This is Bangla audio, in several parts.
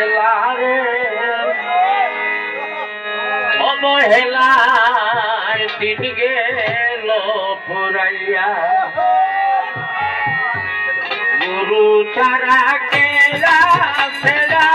অবহেলারে অবহেলায় দিন গেল ফুরাইয়া। গুরু তারা গেলা সেরা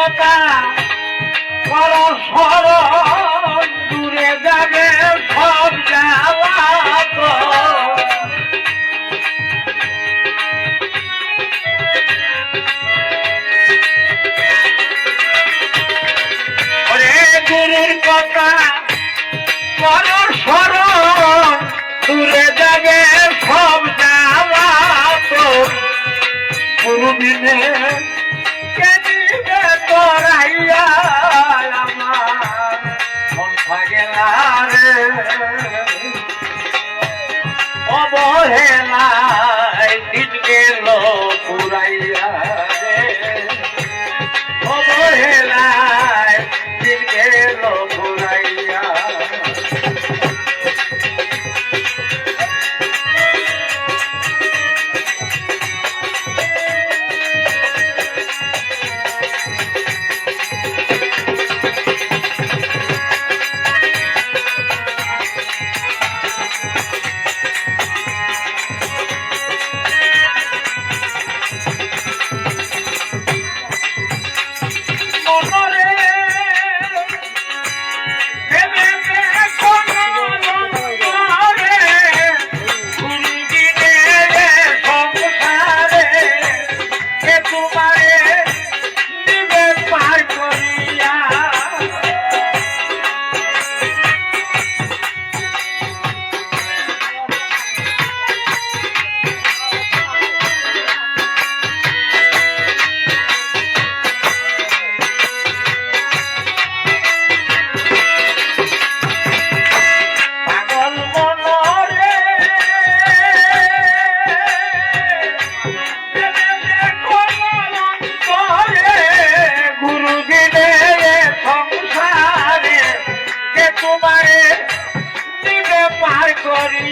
টাকা করো সরো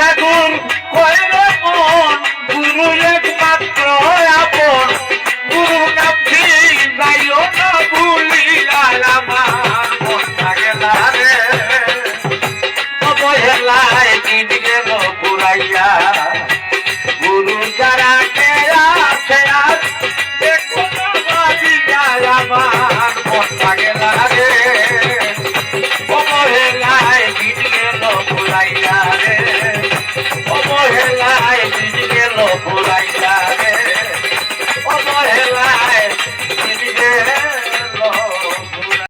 Hakum, Kuala ফুলাইয়া